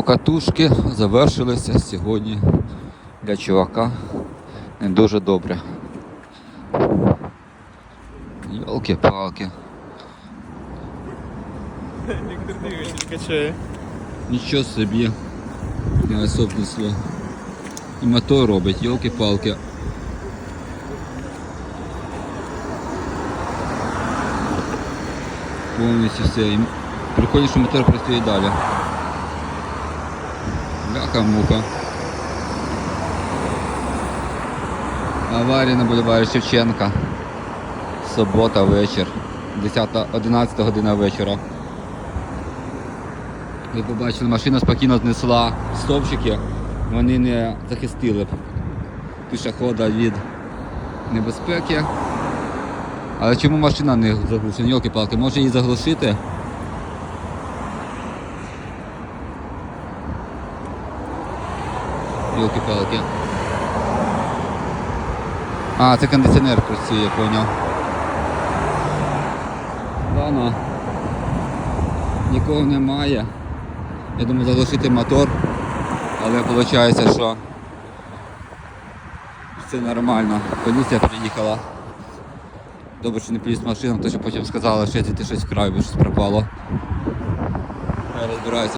Покатушки завершилися сьогодні для чувака не дуже добре. Йолки-палки. Віктор двигатель качає. Нічого собі. Не несло. І мотор робить, йолки-палки. Повністю все. Прикольно, що мотор працює далі. Ляха-муха. Аварія на бульварі Шевченка. Субота вечір. 10 11 година вечора. Ви побачили, машина спокійно знесла стовпчики, вони не захистили пішохода від небезпеки. Але чому машина не заглушена? Йолки-палки, може її заглушити? Йолки-палки. А, це кондиціонер працює, я поняв. Ладно. Нікого немає. Я думаю заглушити мотор, але виходить, що все нормально. Поліція приїхала. Добре, що не поліз машина, тому що потім сказали, що ти щось вкрай, бо щось пропало. Я розбираюся.